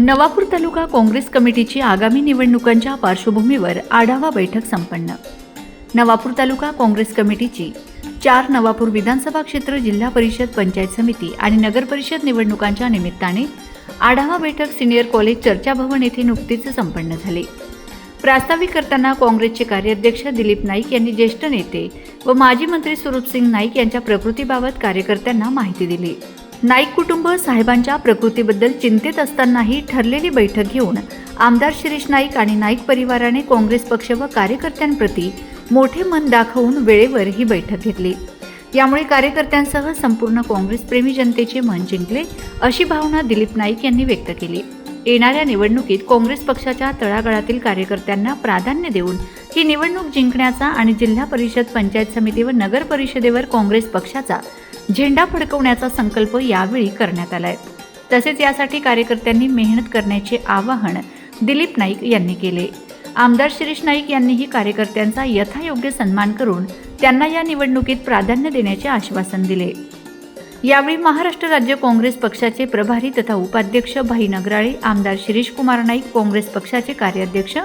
नवापूर तालुका काँग्रेस कमिटीची आगामी निवडणुकांच्या पार्श्वभूमीवर आढावा बैठक संपन्न. नवापूर तालुका काँग्रेस कमिटीची चार नवापूर विधानसभा क्षेत्र जिल्हा परिषद पंचायत समिती आणि नगर परिषद निवडणुकांच्या निमित्ताने आढावा बैठक सिनियर कॉलेज चर्चा भवन येथे नुकतीच संपन्न झाली. प्रास्ताविक करताना काँग्रेसचे कार्याध्यक्ष दिलीप नाईक यांनी ज्येष्ठ नेते व माजी मंत्री स्वरूपसिंग नाईक यांच्या प्रकृतीबाबत कार्यकर्त्यांना माहिती दिली. नाईक कुटुंब साहेबांच्या प्रकृतीबद्दल चिंतेत असतानाही ठरलेली बैठक घेऊन आमदार शिरीष नाईक आणि नाईक परिवाराने काँग्रेस पक्ष व कार्यकर्त्यांप्रती मोठे मन दाखवून वेळेवर ही बैठक घेतली. यामुळे कार्यकर्त्यांसह संपूर्ण काँग्रेसप्रेमी जनतेचे मन जिंकले अशी भावना दिलीप नाईक यांनी व्यक्त केली. येणाऱ्या निवडणुकीत काँग्रेस पक्षाच्या तळागाळातील कार्यकर्त्यांना प्राधान्य देऊन ही निवडणूक जिंकण्याचा आणि जिल्हा परिषद पंचायत समिती व नगर परिषदेवर काँग्रेस पक्षाचा झेंडा फडकवण्याचा संकल्प यावेळी करण्यात आलाय. तसेच यासाठी कार्यकर्त्यांनी मेहनत करण्याचे आवाहन दिलीप नाईक यांनी केले. आमदार शिरीष नाईक यांनीही कार्यकर्त्यांचा यथायोग्य सन्मान करून त्यांना या निवडणुकीत प्राधान्य देण्याचे आश्वासन दिले. यावेळी महाराष्ट्र राज्य काँग्रेस पक्षाचे प्रभारी तथा उपाध्यक्ष भाई नगराळे आमदार शिरीष कुमार नाईक काँग्रेस पक्षाचे कार्याध्यक्ष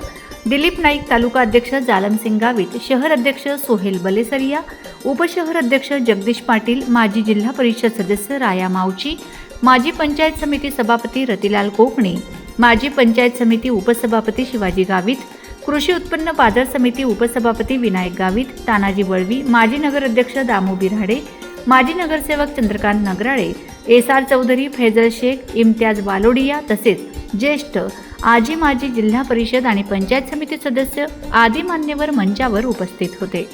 दिलीप नाईक तालुका अध्यक्ष जालमसिंग गावित शहर अध्यक्ष सोहेल बलेसरिया उपशहर अध्यक्ष जगदीश पाटील माजी जिल्हा परिषद सदस्य राया मावची माजी पंचायत समिती सभापती रतिलाल कोकणे माजी पंचायत समिती उपसभापती शिवाजी गावित कृषी उत्पन्न बाजार समिती उपसभापती विनायक गावित तानाजी वळवी माजी नगराध्यक्ष दामू बिराडे माजी नगरसेवक चंद्रकांत नगराळे एस आर चौधरी फैजल शेख इम्तियाज वालोडिया तसेच ज्येष्ठ आजी माजी जिल्हा परिषद आणि पंचायत समिती सदस्य आदी मान्यवर मंचावर उपस्थित होते.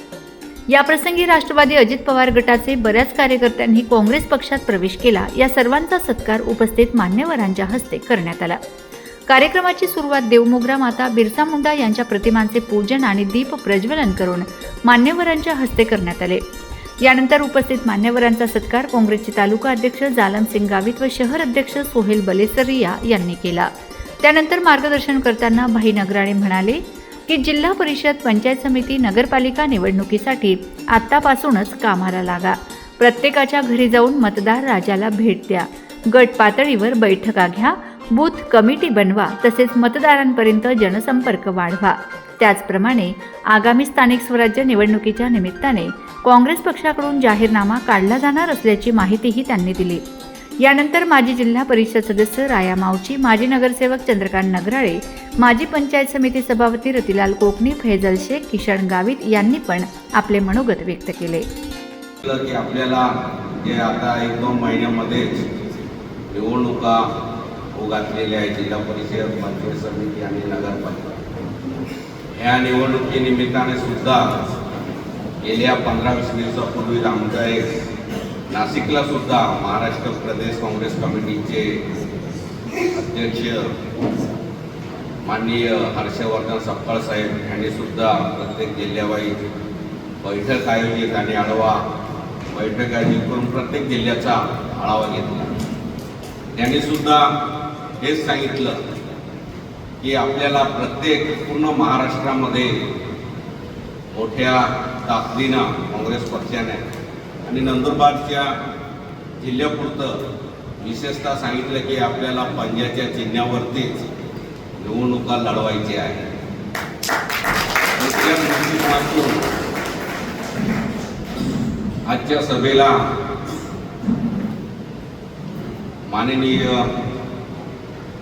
याप्रसंगी राष्ट्रवादी अजित पवार गटाचे बऱ्याच कार्यकर्त्यांनी काँग्रेस पक्षात प्रवेश केला. या सर्वांचा सत्कार उपस्थित मान्यवरांच्या हस्ते करण्यात आला. कार्यक्रमाची सुरुवात देवमोगरा माता बिरसा मुंडा यांच्या प्रतिमांचे पूजन आणि दीप प्रज्वलन करून मान्यवरांच्या हस्ते करण्यात आले. यानंतर उपस्थित मान्यवरांचा सत्कार काँग्रेसचे तालुका अध्यक्ष जालमसिंग गावित व शहर अध्यक्ष सोहेल बलेसरिया यांनी केला. त्यानंतर मार्गदर्शन करताना भाई नगराणे म्हणाले की जिल्हा परिषद पंचायत समिती नगरपालिका निवडणुकीसाठी आत्तापासूनच कामाला लागा. प्रत्येकाच्या घरी जाऊन मतदार राजाला भेट द्या. गट पातळीवर बैठका घ्या. बूथ कमिटी बनवा. तसेच मतदारांपर्यंत जनसंपर्क वाढवा. त्याचप्रमाणे आगामी स्थानिक स्वराज्य निवडणुकीच्या निमित्ताने काँग्रेस पक्षाकडून जाहीरनामा काढला जाणार असल्याची माहितीही त्यांनी दिली. यानंतर माजी जिल्हा परिषद सदस्य राया मावची माजी नगरसेवक चंद्रकांत नगराळे माजी पंचायत समिती सभापती रतिलाल कोकणी फैजल शेख किशन गावित यांनी पण आपले मनोगत व्यक्त केले. की आपल्याला जे आता एक दोन महिन्यामध्येच निवडणुका घातलेल्या आहे जिल्हा परिषद पंचायत समिती आणि नगरपालिका ह्या निवडणुकीनिमित्ताने सुद्धा गेल्या पंधरा वीस दिवसापूर्वी आमचा एक नाशिकला सुद्धा महाराष्ट्र प्रदेश काँग्रेस कमिटीचे अध्यक्ष माननीय हर्षवर्धन सपकाळ साहेब यांनी सुद्धा प्रत्येक जिल्ह्यावाई बैठक आयोजित आणि आढावा बैठक आयोजित करून प्रत्येक जिल्ह्याचा आढावा घेतला. त्यांनी सुद्धा हेच सांगितलं की आपल्याला प्रत्येक पूर्ण महाराष्ट्रामध्ये मोठ्या ताकदीनं काँग्रेस पक्षाने आणि नंदुरबारच्या जिल्ह्यापुरतं विशेषतः सांगितलं की आपल्याला पंजाच्या चिन्हावरतीच निवडणुका लढवायची आहे. आजच्या सभेला माननीय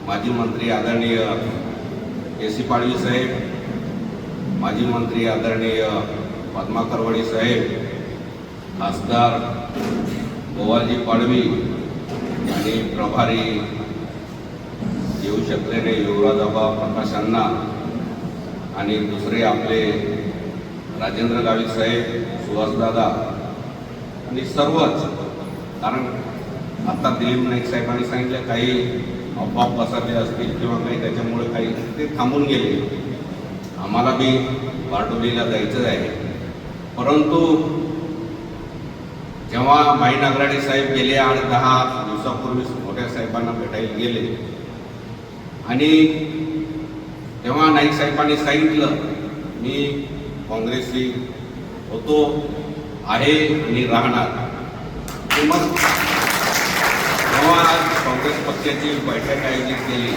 माजी मंत्री आदरणीय ए सी पाडवी साहेब माजी मंत्री आदरणीय पद्मा करवडे साहेब खासदार गोवालजी पाडवी आणि प्रभारी येऊ शकलेले युवराजाबा प्रकाशांना आणि दुसरे आपले राजेंद्र गावित साहेब सुहासदादा आणि सर्वच. कारण आता दिलीप नाईक साहेबांनी सांगितलं काही अफवा पसरले असतील किंवा काही त्याच्यामुळे काही ते थांबून गेले. आम्हाला बी बारडोलीला जायचं आहे. परंतु जेव्हा माई नागराडे साहेब गेले आणि दहा दिवसापूर्वी मोठ्या साहेबांना भेटायला गेले आणि तेव्हा नाईक साहेबांनी सांगितलं मी काँग्रेसशी होतो आहे आणि राहणार. तेव्हा मग काँग्रेस पक्षाची बैठक आयोजित केली.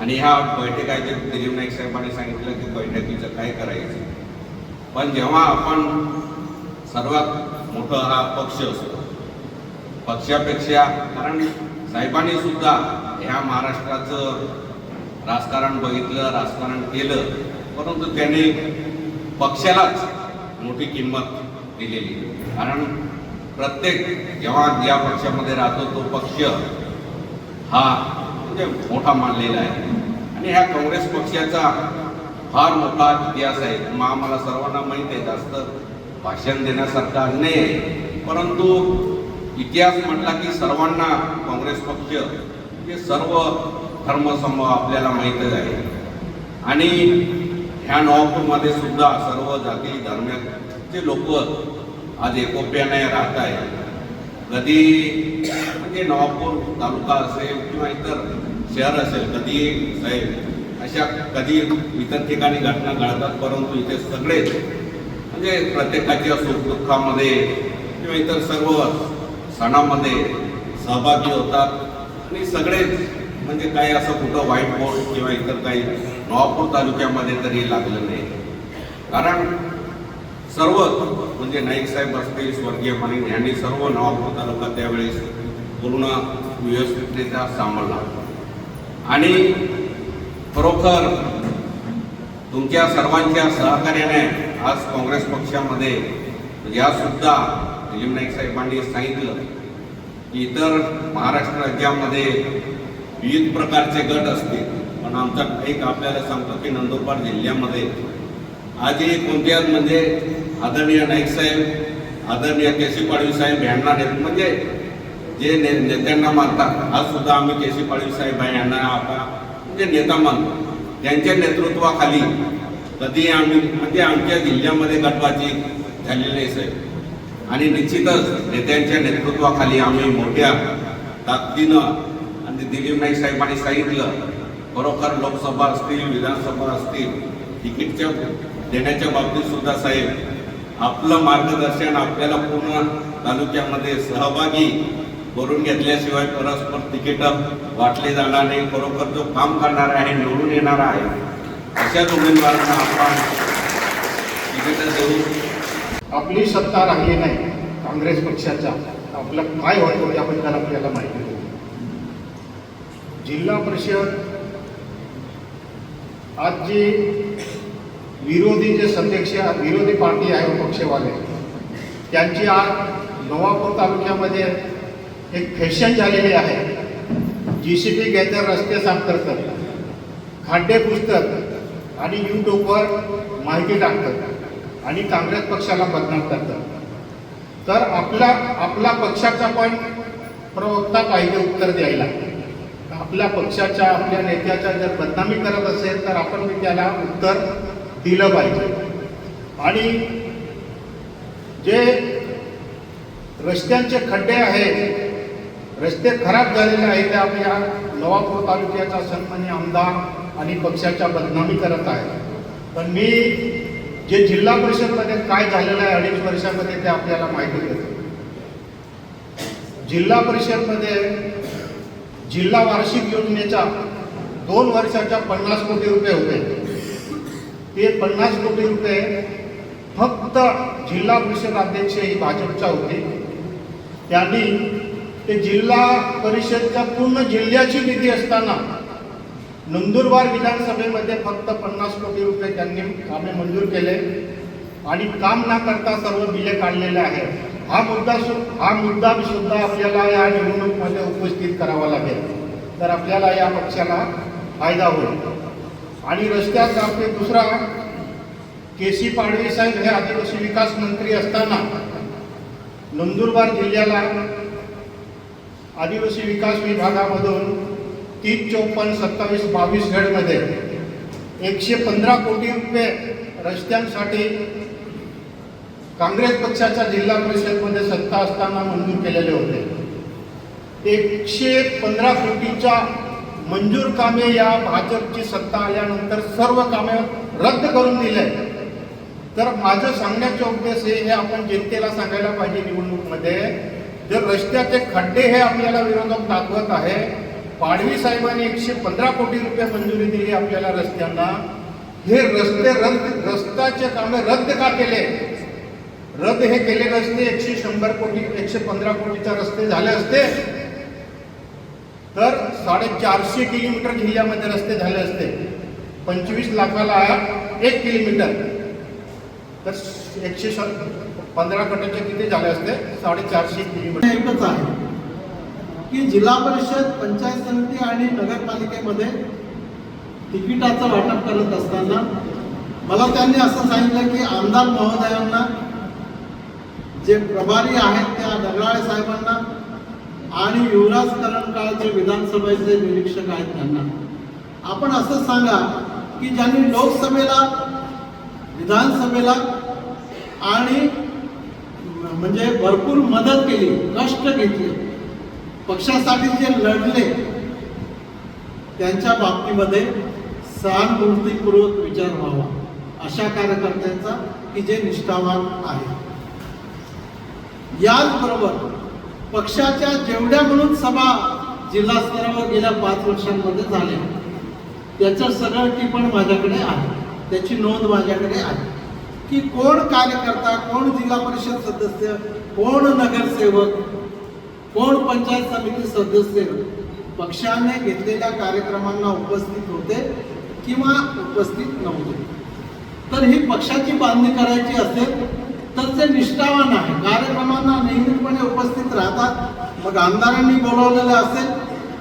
आणि ह्या बैठक आयोजित दिलीप नाईक साहेबांनी सांगितलं की बैठकीचं काय करायचं. पण जेव्हा आपण सर्वात मोठं हा पक्ष असतो पक्षापेक्षा कारण साहेबांनी सुद्धा ह्या महाराष्ट्राचं राजकारण बघितलं राजकारण केलं परंतु त्यांनी पक्षालाच मोठी किंमत दिलेली. कारण प्रत्येक जेव्हा ज्या पक्षामध्ये राहतो तो पक्ष हा म्हणजे मोठा मानलेला आहे. आणि ह्या काँग्रेस पक्षाचा फार मोठा इतिहास आहे. मग आम्हाला सर्वांना माहीत आहे जास्त भाषण देण्यासारखा नाही आहे. परंतु इतिहास म्हटला की सर्वांना काँग्रेस पक्ष हे सर्व धर्मसमूह आपल्याला माहीतच आहे. आणि ह्या नवापूरमध्ये सुद्धा सर्व जाती धर्माचे लोक आज एकोप्याने राहत आहे कधी म्हणजे नवापूर तालुका असेल किंवा इतर शहर असेल कधी साहेब अशा कधी इतर ठिकाणी घटना घडतात परंतु इथे सगळेच म्हणजे प्रत्येकाच्या सुखदुःखामध्ये किंवा इतर सर्व सणामध्ये सहभागी होतात आणि सगळेच म्हणजे काही असं कुठं वाईट बोर्ड किंवा इतर काही नवापूर तालुक्यामध्ये तरी लागलं नाही कारण सर्व म्हणजे नाईक साहेब असतील स्वर्गीय माने यांनी सर्व नवापूर तालुका त्यावेळेस. पूर्ण व्यवस्थितरित्या सांभाळला. आणि खरोखर तुमच्या सर्वांच्या सहकार्याने आज काँग्रेस पक्षामध्ये यासुद्धा दिलीप नाईक साहेबांनी सांगितलं की इतर महाराष्ट्र राज्यामध्ये विविध प्रकारचे गट असतील. पण आमचा एक आपल्याला सांगतो की नंदुरबार जिल्ह्यामध्ये आजही कोणत्याच म्हणजे आदरणीय नाईक साहेब आदरणीय केसी पाडवी साहेब यांना नेत म्हणजे जे ने नेत्यांना मानतात आज सुद्धा आम्ही केसी पाडवी साहेब यांना आता म्हणजे नेता मानतो त्यांच्या नेतृत्वाखाली कधी आम्ही म्हणजे आमच्या जिल्ह्यामध्ये गटबाजी झालेली नाही साहेब. आणि निश्चितच नेत्यांच्या नेतृत्वाखाली आम्ही मोठ्या ताकदीनं आणि दिलीप नाईक साहेबांनी सांगितलं खरोखर लोकसभा असतील विधानसभा असतील तिकीटच्या देण्याच्या बाबतीत सुद्धा साहेब आपलं मार्गदर्शन आपल्याला पूर्ण तालुक्यामध्ये सहभागी करून घेतल्याशिवाय परस्पर तिकीट वाटले जाणार नाही. खरोखर जो काम करणार आहे निवडून येणार आहे अशाच उमेदवारांना आपण तिकीट देऊ. आपली सत्ता राहिली नाही काँग्रेस पक्षाचा आपलं काय होतं त्याबद्दल आपल्याला माहिती होती जिल्हा परिषद आज जी विरोधी जे सदस्य विरोधी पार्टी आहे पक्षवाले त्यांची आज नवापूर तालुक्यामध्ये एक फॅशन झालेली आहे. जी सी पी घेतात रस्ते साफ करतात खड्डे पुसतात आणि यूट्यूबवर माहिती टाकतात आणि काँग्रेस पक्षाला बदनाम करतात. तर आपला आपला पक्षाचा पण प्रवक्ता पाहिजे उत्तर द्यायला. आपल्या पक्षाच्या आपल्या नेत्याच्या जर बदनामी करत असेल तर आपण मी त्याला उत्तर दिलं पाहिजे. आणि जे रस्त्यांचे खड्डे आहेत रस्ते खराब झालेले आहेत ते आपल्या नवापूर तालुक्याचा सन्मान्य आमदार आणि पक्षाच्या बदनामी करत आहे. पण मी जे जिल्हा परिषदमध्ये काय झालेलं आहे अडीच वर्षामध्ये ते आपल्याला माहिती देतो. जिल्हा परिषदमध्ये जिल्हा वार्षिक योजनेच्या दोन वर्षाच्या पन्नास कोटी रुपये होते. ते पन्नास कोटी रुपये फक्त जिल्हा परिषद अध्यक्ष ही भाजपच्या होते. त्यांनी ते जिल्हा परिषदच्या पूर्ण जिल्ह्याची निधी असताना नंदुरबार विधानसभेमध्ये फक्त पन्नास कोटी रुपये त्यांनी कामे मंजूर केले आणि काम न करता सर्व बिले काढलेले आहेत हा मुद्दा सु हा मुद्दा सुद्धा आपल्याला या निवडणुकीमध्ये उपस्थित करावा लागेल. तर आपल्याला या पक्षाला फायदा होईल. आणि रस्त्यात आपले दुसरा. के सी पाडवी साहेब हे आदिवासी विकास मंत्री असताना नंदुरबार जिल्ह्याला आदिवासी विकास विभागामधून तीन चौपन्न सत्तावीस बावीस हेडमध्ये एकशे पंधरा कोटी रुपये रस्त्यांसाठी काँग्रेस पक्षाच्या जिल्हा परिषदमध्ये सत्ता असताना मंजूर केलेले होते. एकशे पंधरा कोटीच्या मंजूर कामे या भाजपची सत्ता आल्यानंतर सर्व कामे रद्द करून दिले. तर माझं सांगण्याचे उद्देश हे हे आपण जनतेला सांगायला पाहिजे निवडणूकमध्ये. जर रस्त्याचे खड्डे हे आपल्याला विरोधक दाखवत आहे पाडवी साहेबांनी एकशे पंधरा कोटी रुपये मंजुरी दिली आपल्याला रस्त्यांना. हे रस्ते रद्द रस्त्याचे कामे रद्द का केले? रद्द हे केले नसते. एकशे शंभर कोटी एकशे पंधरा कोटीचा रस्ते झाले असते. तर साडेचारशे किलोमीटर जिल्ह्यामध्ये रस्ते झाले असते. पंचवीस लाखाला एक किलोमीटर. तर एकशे पंधरा कोटीचे किती झाले असते? साडेचारशे किलोमीटर. एकच आहे की जिल्हा परिषद पंचायत समिती आणि नगरपालिकेमध्ये तिकिटाचं वाटप करत असताना मला त्यांनी असं सांगितलं की आमदार महोदयांना जे प्रभारी आहेत त्या दगडाळे साहेबांना आणि युवराज तरणकाळचे विधानसभेचे निरीक्षक आहेत त्यांना. आपण असं सांगा की ज्यांनी लोकसभेला विधानसभेला आणि म्हणजे भरपूर मदत केली कष्ट घेतले पक्षासाठी जे लढले त्यांच्या बाबतीमध्ये सहानुभूतीपूर्वक विचार व्हावा अशा कार्यकर्त्यांचा की जे निष्ठावान आहे याचबरोबर पक्षाच्या जेवढ्या म्हणून सभा जिल्हा स्तरावर गेल्या पाच वर्षांमध्ये झाल्या त्याचं सगळं टिपण माझ्याकडे आहे. त्याची नोंद माझ्याकडे आहे. की कोण कार्यकर्ता कोण जिल्हा परिषद सदस्य कोण नगरसेवक कोण पंचायत समिती सदस्य पक्षाने घेतलेल्या कार्यक्रमांना उपस्थित होते किंवा उपस्थित नव्हते. तर ही पक्षाची बांधणी करायची असेल तर ते निष्ठावान आहे. कार्यक्रमांना नियमितपणे उपस्थित राहतात. मग आमदारांनी बोलवलेलं असेल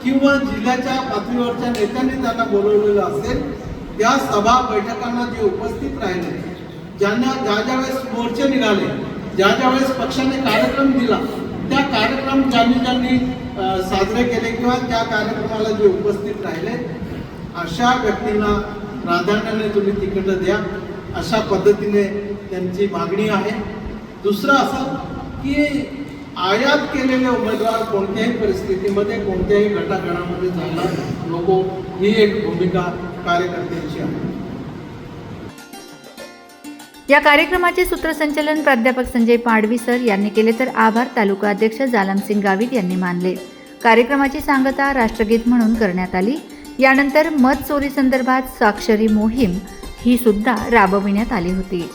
किंवा जिल्ह्याच्या पातळीवरच्या नेत्यांनी त्यांना बोलवलेलं असेल त्या सभा बैठकांना जे उपस्थित राहिले ज्यांना ज्या ज्या वेळेस मोर्चे निघाले ज्या ज्या वेळेस पक्षाने कार्यक्रम दिला त्या कार्यक्रम ज्यांनी ज्यांनी साजरे केले किंवा त्या कार्यक्रमाला जे उपस्थित राहिले अशा व्यक्तींना प्राधान्याने तुम्ही तिकीट द्या. अशा पद्धतीने त्यांची मागणी आहे. दुसरं असं की आयात केलेले उमेदवार कोणत्याही परिस्थितीमध्ये कोणत्याही गटागटामध्ये जायला नको. ही एक भूमिका कार्यकर्त्यांची आहे. या कार्यक्रमाचे सूत्रसंचलन प्राध्यापक संजय पाडवी सर यांनी केले तर आभार तालुका अध्यक्ष जालमसिंग गावित यांनी मानले. कार्यक्रमाची सांगता राष्ट्रगीत म्हणून करण्यात आली. यानंतर मत चोरी संदर्भात साक्षरी मोहीम ही सुद्धा राबविण्यात आली होती.